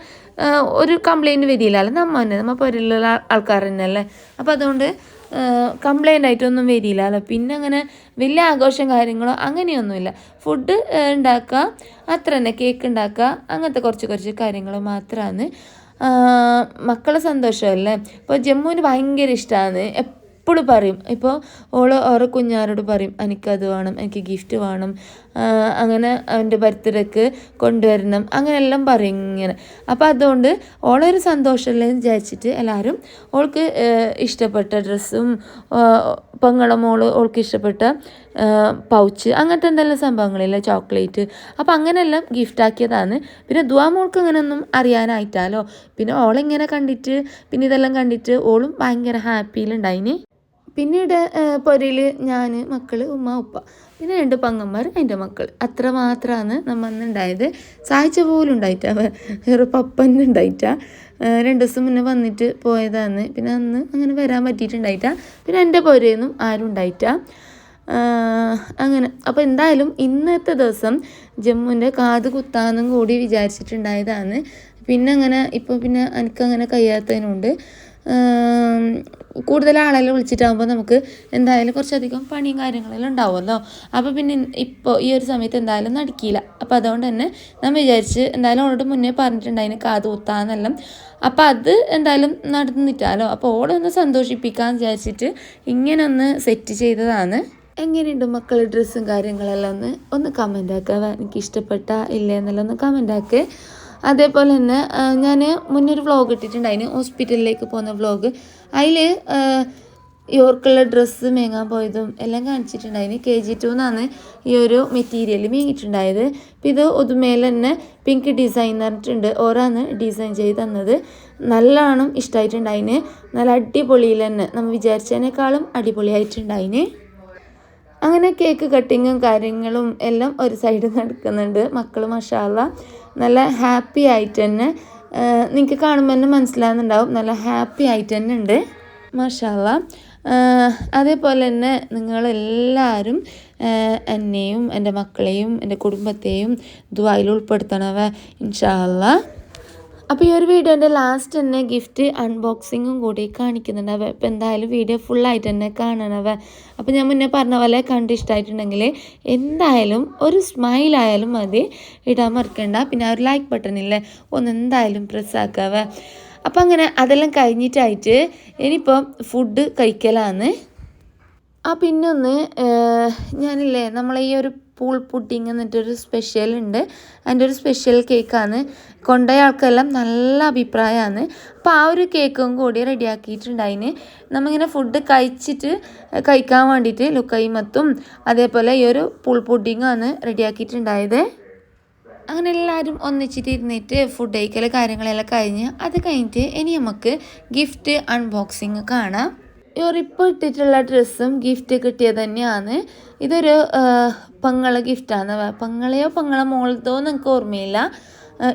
[SPEAKER 1] ഒരു കംപ്ലൈന്റ് വരിയില്ലല്ലോ. നമ്മ തന്നെ. നമ്മൾ പൊരയിലുള്ള ആൾക്കാർ തന്നെയല്ലേ. അപ്പോൾ അതുകൊണ്ട് കംപ്ലൈന്റ് ആയിട്ടൊന്നും വരില്ലല്ലോ പിന്നെ അങ്ങനെ വലിയ ആഘോഷം കാര്യങ്ങളോ അങ്ങനെയൊന്നുമില്ല. ഫുഡ് ഉണ്ടാക്കുക. അത്ര തന്നെ കേക്ക് ഉണ്ടാക്കുക. അങ്ങനത്തെ കുറച്ച് കുറച്ച് കാര്യങ്ങൾ മാത്രമാണ് മക്കളെ സന്തോഷമല്ലേ? ഇപ്പോൾ ജമ്മുവിന് ഭയങ്കര ഇഷ്ടമാണ് എപ്പോഴും പറയും. ഇപ്പോൾ ഓൾ ഓരോ കുഞ്ഞാരോട് പറയും എനിക്കത് വേണം എനിക്ക് ഗിഫ്റ്റ് വേണം. അങ്ങനെ അവന്റെ ബർത്ത്ഡേക്ക് കൊണ്ടുവരണം. അങ്ങനെയെല്ലാം പറയും ഇങ്ങനെ. അപ്പോൾ അതുകൊണ്ട് ഓളൊരു സന്തോഷമല്ലേ എന്ന് വിചാരിച്ചിട്ട് എല്ലാവരും ഓൾക്ക് ഇഷ്ടപ്പെട്ട ഡ്രസ്സും പെങ്ങളെ മോൾ ഓൾക്ക് ഇഷ്ടപ്പെട്ട പൗച്ച് അങ്ങനത്തെ എന്തെല്ലാം സംഭവങ്ങളില്ല? ചോക്ലേറ്റ്. അപ്പോൾ അങ്ങനെയെല്ലാം ഗിഫ്റ്റ് ആക്കിയതാണ്. പിന്നെ ദുവാ മോൾക്ക് അങ്ങനെയൊന്നും അറിയാനായിട്ടാലോ? പിന്നെ ഓളിങ്ങനെ കണ്ടിട്ട് പിന്നെ ഇതെല്ലാം കണ്ടിട്ട് ഓളും ഭയങ്കര ഹാപ്പിയിലുണ്ടായിന് പിന്നീട് പൊരയിൽ ഞാൻ മക്കൾ ഉമ്മ ഉപ്പ പിന്നെ രണ്ട് പങ്ങന്മാർ അതിന്റെ മക്കൾ. അത്ര മാത്രമാണ് നമ്മൾ അന്ന് ഉണ്ടായത് സഹായിച്ച പോലും ഉണ്ടായിട്ടാ വേറെ പപ്പന്നെ ഉണ്ടായിട്ടാ രണ്ട് ദിവസം മുന്നേ വന്നിട്ട് പോയതാണ്. പിന്നെ അന്ന് അങ്ങനെ വരാൻ പറ്റിയിട്ടുണ്ടായിട്ടാ. പിന്നെ എന്റെ പൊരയൊന്നും ആരും ഉണ്ടായിട്ടാ അങ്ങനെ. അപ്പോൾ എന്തായാലും ഇന്നത്തെ ദിവസം ജമ്മുവിന്റെ കാത് കുത്താന്നും കൂടി വിചാരിച്ചിട്ടുണ്ടായതാണ്. പിന്നെ അങ്ങനെ ഇപ്പോൾ പിന്നെ എനിക്കങ്ങനെ കഴിയാത്തതിനുണ്ട്. കൂടുതൽ ആളെല്ലാം വിളിച്ചിട്ടാകുമ്പോൾ നമുക്ക് എന്തായാലും കുറച്ചധികം പണിയും കാര്യങ്ങളെല്ലാം ഉണ്ടാവുമല്ലോ. അപ്പോൾ പിന്നെ ഇപ്പോൾ ഈ ഒരു സമയത്ത് എന്തായാലും നടക്കില്ല അപ്പോൾ അതുകൊണ്ട് തന്നെ നമ്മൾ വിചാരിച്ച് എന്തായാലും അവളോട് മുന്നേ പറഞ്ഞിട്ടുണ്ടായിന് കാത് കുത്താന്നെല്ലാം. അപ്പം അത് എന്തായാലും നടന്നിട്ടാലോ? അപ്പോൾ ഓളെ ഒന്ന് സന്തോഷിപ്പിക്കാമെന്ന് വിചാരിച്ചിട്ട് ഇങ്ങനെ ഒന്ന് സെറ്റ് ചെയ്തതാണ്. എങ്ങനെയുണ്ട് മക്കൾ ഡ്രസ്സും കാര്യങ്ങളെല്ലാം ഒന്ന്? ഒന്ന് കമന്റ് ആക്കുക എനിക്ക് ഇഷ്ടപ്പെട്ട ഇല്ലേ എന്നെല്ലാം ഒന്ന് കമന്റ് ആക്കുക അതേപോലെ തന്നെ ഞാൻ മുന്നേ ഒരു വ്ളോഗ് ഇട്ടിട്ടുണ്ടായിന് ഹോസ്പിറ്റലിലേക്ക് പോകുന്ന വ്ളോഗ് അതിൽ യോർക്കുള്ള ഡ്രസ്സ് മേങ്ങാൻ പോയതും എല്ലാം കാണിച്ചിട്ടുണ്ടായിന് കെ ജി ടു എന്നാണ് ഈ ഒരു മെറ്റീരിയൽ മേങ്ങിയിട്ടുണ്ടായത്. അപ്പോൾ ഇത് ഒതുമേൽ തന്നെ പിങ്ക് ഡിസൈൻ പറഞ്ഞിട്ടുണ്ട് ഓരോന്ന് ഡിസൈൻ ചെയ്ത് തന്നത്. നല്ലോണം ഇഷ്ടമായിട്ടുണ്ടായിന് നല്ല അടിപൊളിയിൽ തന്നെ നമ്മൾ വിചാരിച്ചതിനേക്കാളും അടിപൊളിയായിട്ടുണ്ടായിന് അങ്ങനെ കേക്ക് കട്ടിങ്ങും കാര്യങ്ങളും എല്ലാം ഒരു സൈഡിൽ നടക്കുന്നുണ്ട്. മക്കൾ മഷാല നല്ല ഹാപ്പി ആയിട്ട് തന്നെ നിങ്ങൾക്ക് കാണുമ്പോൾ തന്നെ മനസ്സിലാകുന്നുണ്ടാവും നല്ല ഹാപ്പി ആയിട്ട് തന്നെ ഉണ്ട്. മഷാല അതേപോലെ തന്നെ നിങ്ങളെല്ലാവരും എന്നെയും എന്റെ മക്കളെയും എന്റെ കുടുംബത്തെയും ദുബായിൽ ഉൾപ്പെടുത്തണവ ഇൻഷാല്ല അപ്പോൾ ഈ ഒരു വീഡിയോന്റെ ലാസ്റ്റ് തന്നെ ഗിഫ്റ്റ് അൺബോക്സിങ്ങും കൂടി കാണിക്കുന്നുണ്ട് അവ. അപ്പോൾ എന്തായാലും വീഡിയോ ഫുള്ളായിട്ട് തന്നെ കാണണവ അപ്പോൾ ഞാൻ മുന്നേ പറഞ്ഞ പോലെ കണ്ട് ഇഷ്ടമായിട്ടുണ്ടെങ്കിൽ എന്തായാലും ഒരു സ്മൈൽ ആയാലും മതി. ഇടാൻ മറക്കണ്ട. പിന്നെ ആ ഒരു ലൈക്ക് ബട്ടൺ ഇല്ലേ? ഒന്ന് എന്തായാലും പ്രസ് ആക്കാവ അപ്പോൾ അങ്ങനെ അതെല്ലാം കഴിഞ്ഞിട്ടായിട്ട് ഇനിയിപ്പം ഫുഡ് കഴിക്കലാന്ന്. ആ പിന്നൊന്ന് ഞാനില്ലേ നമ്മളെ ഈ ഒരു പൂൾ പുഡിങ് എന്നിട്ടൊരു സ്പെഷ്യൽ ഉണ്ട്. അതിന്റെ ഒരു സ്പെഷ്യൽ കേക്കാണ് കൊണ്ടുപോയ ആൾക്കെല്ലാം നല്ല അഭിപ്രായമാണ്. അപ്പോൾ ആ ഒരു കേക്കും കൂടി റെഡിയാക്കിയിട്ടുണ്ടായിന് നമ്മിങ്ങനെ ഫുഡ് കഴിച്ചിട്ട് കഴിക്കാൻ വേണ്ടിയിട്ട് ലുക്കൈമത്തും അതേപോലെ ഈ ഒരു പൂൾ പുഡിങ്ങാണ് റെഡിയാക്കിയിട്ടുണ്ടായത് അങ്ങനെ എല്ലാവരും ഒന്നിച്ചിട്ട് ഇരുന്നിട്ട് ഫുഡ് കഴിക്കൽ കാര്യങ്ങളെല്ലാം കഴിഞ്ഞ് അത് കഴിഞ്ഞിട്ട് ഇനി നമുക്ക് ഗിഫ്റ്റ് അൺബോക്സിങ് കാണാം. ഇപ്പോൾ ഇട്ടിട്ടുള്ള ഡ്രസ്സും ഗിഫ്റ്റ് കിട്ടിയത് തന്നെയാണ്. ഇതൊരു പങ്ങള ഗിഫ്റ്റാണ് പങ്ങളെയോ പെങ്ങളെ മോളത്തോ എനിക്ക് ഓർമ്മയില്ല.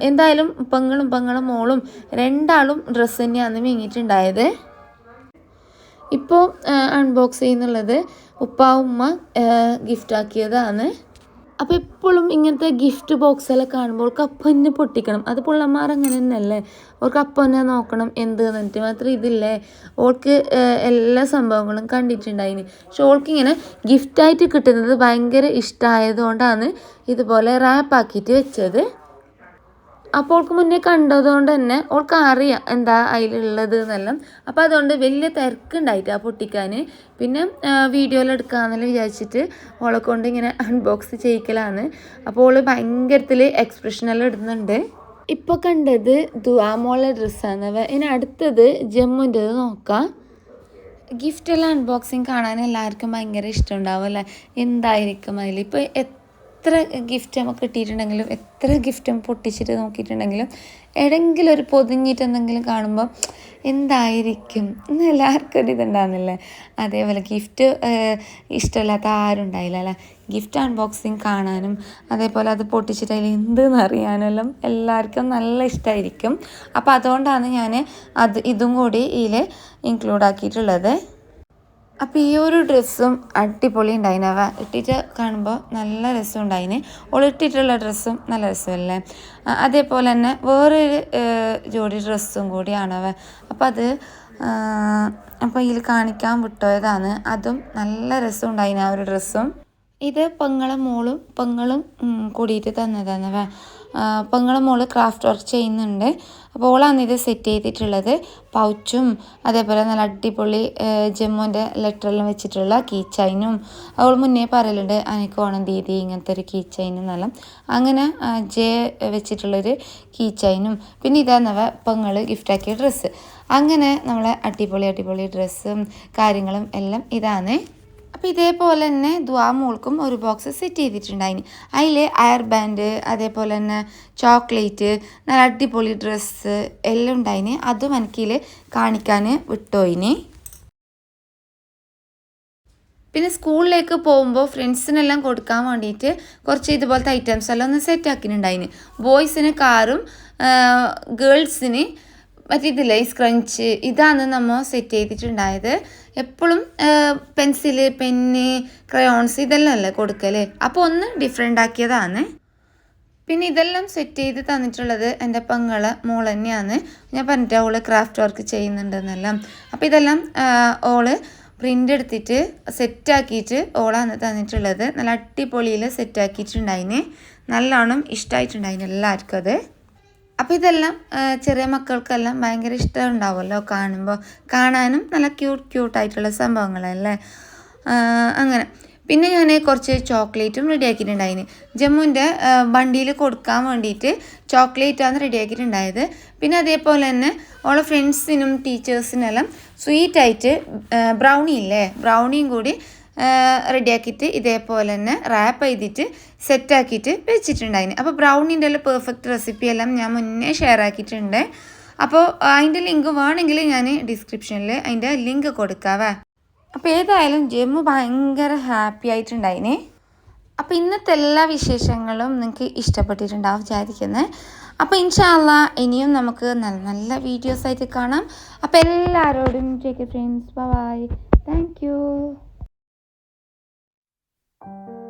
[SPEAKER 1] എന്തായാലും പെങ്ങളും പെങ്ങളെ മോളും രണ്ടാളും ഡ്രസ്സ് തന്നെയാണ് വീങ്ങിയിട്ടുണ്ടായത്. ഇപ്പോൾ അൺബോക്സ് ചെയ്യുന്നുള്ളത് ഉപ്പ ഉമ്മ ഗിഫ്റ്റ് ആക്കിയതാണ്. അപ്പോൾ എപ്പോഴും ഇങ്ങനത്തെ ഗിഫ്റ്റ് ബോക്സെല്ലാം കാണുമ്പോൾ അപ്പം തന്നെ പൊട്ടിക്കണം. അത് പിള്ളമാർ അങ്ങനെ തന്നെയല്ലേ? അവർക്ക് അപ്പം തന്നെ നോക്കണം എന്ത് എന്നിട്ട് മാത്രം ഇതില്ലേ? ഓൾക്ക് എല്ലാ സംഭവങ്ങളും കണ്ടിട്ടുണ്ടായിന്. പക്ഷെ ഓൾക്ക് ഇങ്ങനെ ഗിഫ്റ്റായിട്ട് കിട്ടുന്നത് ഭയങ്കര ഇഷ്ടമായതുകൊണ്ടാണ് ഇതുപോലെ റാപ്പാക്കിയിട്ട് വെച്ചത്. അപ്പോൾ ഓൾക്ക് മുന്നേ കണ്ടതുകൊണ്ട് തന്നെ ഓൾക്ക് അറിയാം എന്താ അതിലുള്ളത് എന്നെല്ലാം. അപ്പോൾ അതുകൊണ്ട് വലിയ തിരക്കുണ്ടായിട്ട് ആ പൊട്ടിക്കാൻ പിന്നെ വീഡിയോയിൽ എടുക്കാമെന്നെല്ലാം വിചാരിച്ചിട്ട് ഓളെ കൊണ്ട് ഇങ്ങനെ അൺബോക്സ് ചെയ്യിക്കലാണ്. അപ്പോൾ ഓൾ ഭയങ്കരത്തിൽ എക്സ്പ്രഷനെല്ലാം ഇടുന്നുണ്ട്. ഇപ്പോൾ കണ്ടത് ദുവാമോളെ ഡ്രസ്സാണ് ഇനി അടുത്തത് ജമ്മുന്റെത് നോക്കാം. ഗിഫ്റ്റെല്ലാം അൺബോക്സിങ് കാണാൻ എല്ലാവർക്കും ഭയങ്കര ഇഷ്ടമുണ്ടാവും അല്ലേ? എന്തായിരിക്കും അതിൽ ഇപ്പോൾ എത്ര ഗിഫ്റ്റ് നമുക്ക് കിട്ടിയിട്ടുണ്ടെങ്കിലും എത്ര ഗിഫ്റ്റും പൊട്ടിച്ചിട്ട് നോക്കിയിട്ടുണ്ടെങ്കിലും എവിടെങ്കിലും ഒരു പൊതിഞ്ഞിട്ട് എന്തെങ്കിലും കാണുമ്പോൾ എന്തായിരിക്കും? എന്ന് എല്ലാവർക്കും ഒരു ഇതുണ്ടാകുന്നില്ലേ അതേപോലെ ഗിഫ്റ്റ് ഇഷ്ടമില്ലാത്ത ആരും ഉണ്ടായില്ല അല്ലേ? ഗിഫ്റ്റ് അൺബോക്സിങ് കാണാനും അതേപോലെ അത് പൊട്ടിച്ചിട്ട് അതിൽ എന്തെന്ന് എല്ലാം എല്ലാവർക്കും നല്ല ഇഷ്ടമായിരിക്കും അപ്പോൾ അതുകൊണ്ടാണ് ഞാൻ അത് ഇതും കൂടി ഇതിൽ ഇൻക്ലൂഡ് ആക്കിയിട്ടുള്ളത്. അപ്പോൾ ഈ ഒരു ഡ്രസ്സും അടിപൊളി ഉണ്ടായിന്. അവ ഇട്ടിട്ട് കാണുമ്പോൾ നല്ല രസം ഉണ്ടായിന് ഒളിട്ടിട്ടുള്ള ഡ്രസ്സും നല്ല രസമല്ലേ? അതേപോലെ തന്നെ വേറൊരു ജോഡി ഡ്രസ്സും കൂടിയാണ് അവ. അപ്പോൾ അത് അപ്പോൾ ഇതിൽ കാണിക്കാൻ വിട്ടോയതാണ് അതും നല്ല രസം ഉണ്ടായിന് ആ ഒരു ഡ്രസ്സും. ഇത് പെങ്ങളെ മോളും പെങ്ങളും കൂടിയിട്ട് തന്നതാണ് വേ പെങ്ങളെ മോൾ ക്രാഫ്റ്റ് വർക്ക് ചെയ്യുന്നുണ്ട്. അപ്പോൾ ഓളാണ് ഇത് സെറ്റ് ചെയ്തിട്ടുള്ളത് പൗച്ചും അതേപോലെ നല്ല അടിപൊളി ജമ്മുവിന്റെ ലെറ്ററെല്ലാം വെച്ചിട്ടുള്ള കീ ചൈനും അവൾ മുന്നേ പറയലുണ്ട് എനിക്ക് വേണം ദീദി ഇങ്ങനത്തെ ഒരു കീ ചൈനും നല്ല അങ്ങനെ ജെ വെച്ചിട്ടുള്ളൊരു കീ ചൈനും പിന്നെ ഇതാന്നവ പെങ്ങൾ ഗിഫ്റ്റാക്കിയ ഡ്രസ്സ് അങ്ങനെ നമ്മളെ അടിപൊളി അടിപൊളി ഡ്രസ്സും കാര്യങ്ങളും എല്ലാം ഇതാണ്. അപ്പോൾ ഇതേപോലെ തന്നെ ദ്വാ മോൾക്കും ഒരു ബോക്സ് സെറ്റ് ചെയ്തിട്ടുണ്ടായിന്. അതിൽ അയർ ബാൻഡ് അതേപോലെ തന്നെ ചോക്ലേറ്റ് നല്ല അടിപൊളി ഡ്രസ്സ് എല്ലാം ഉണ്ടായിന്. അതും എനിക്കിൽ കാണിക്കാൻ വിട്ടോയിന്. പിന്നെ സ്കൂളിലേക്ക് പോകുമ്പോൾ ഫ്രണ്ട്സിനെല്ലാം കൊടുക്കാൻ വേണ്ടിയിട്ട് കുറച്ച് ഇതുപോലത്തെ ഐറ്റംസ് എല്ലാം ഒന്ന് സെറ്റ് ആക്കിയിട്ടുണ്ടായിന്. ബോയ്സിന് കാറും ഗേൾസിന് മറ്റേ ഇതില്ലേ സ്ക്രഞ്ച് ഇതാണ് നമ്മൾ സെറ്റ് ചെയ്തിട്ടുണ്ടായത്. എപ്പോഴും പെൻസിൽ പെന്ന് ക്രയോൺസ് ഇതെല്ലാം അല്ലേ കൊടുക്കൽ അപ്പോൾ ഒന്ന് ഡിഫറെന്റ് ആക്കിയതാണ്. പിന്നെ ഇതെല്ലാം സെറ്റ് ചെയ്ത് തന്നിട്ടുള്ളത് എന്റെ പെങ്ങളെ മോൾ തന്നെയാണ്. ഞാൻ പറഞ്ഞിട്ട് ഓൾ ക്രാഫ്റ്റ് വർക്ക് ചെയ്യുന്നുണ്ടെന്നെല്ലാം. അപ്പോൾ ഇതെല്ലാം ഓൾ പ്രിന്റ് എടുത്തിട്ട് സെറ്റാക്കിയിട്ട് ഓളാണ് തന്നിട്ടുള്ളത്. നല്ല അടിപൊളിയിൽ സെറ്റാക്കിയിട്ടുണ്ടായിന് നല്ലോണം ഇഷ്ടമായിട്ടുണ്ടായിന് എല്ലാവർക്കും അത്. അപ്പോൾ ഇതെല്ലാം ചെറിയ മക്കൾക്കെല്ലാം ഭയങ്കര ഇഷ്ടം ഉണ്ടാവുമല്ലോ കാണുമ്പോൾ കാണാനും നല്ല ക്യൂട്ട് ക്യൂട്ടായിട്ടുള്ള സംഭവങ്ങളല്ലേ? അങ്ങനെ. പിന്നെ ഞാൻ കുറച്ച് ചോക്ലേറ്റും റെഡിയാക്കിയിട്ടുണ്ടായിന്. ജമ്മുവിന്റെ വണ്ടിയിൽ കൊടുക്കാൻ വേണ്ടിയിട്ട് ചോക്ലേറ്റാണ് റെഡിയാക്കിയിട്ടുണ്ടായത്. പിന്നെ അതേപോലെ തന്നെ ഓളെ ഫ്രണ്ട്സിനും ടീച്ചേഴ്സിനെല്ലാം സ്വീറ്റായിട്ട് ബ്രൗണി ഇല്ലേ? ബ്രൗണിയും കൂടി റെഡിയാക്കിയിട്ട് ഇതേപോലെ തന്നെ റാപ്പ് ചെയ്തിട്ട് സെറ്റാക്കിയിട്ട് വെച്ചിട്ടുണ്ടായിന്. അപ്പോൾ ബ്രൗണിന്റെ എല്ലാം പെർഫെക്റ്റ് റെസിപ്പി എല്ലാം ഞാൻ മുന്നേ ഷെയർ ആക്കിയിട്ടുണ്ട്. അപ്പോൾ അതിന്റെ ലിങ്ക് വേണമെങ്കിൽ ഞാൻ ഡിസ്ക്രിപ്ഷനിൽ അതിന്റെ ലിങ്ക് കൊടുക്കാവേ. അപ്പോൾ ഏതായാലും ജമ്മു ഭയങ്കര ഹാപ്പി ആയിട്ടുണ്ടായിന്. അപ്പോൾ ഇന്നത്തെ എല്ലാ വിശേഷങ്ങളും നിങ്ങൾക്ക് ഇഷ്ടപ്പെട്ടിട്ടുണ്ടാവും വിചാരിക്കുന്നത് അപ്പോൾ ഇൻഷാല്ല ഇനിയും നമുക്ക് നല്ല നല്ല വീഡിയോസ് ആയിട്ട് കാണാം. അപ്പോൾ എല്ലാവരോടും take friends bye thank you you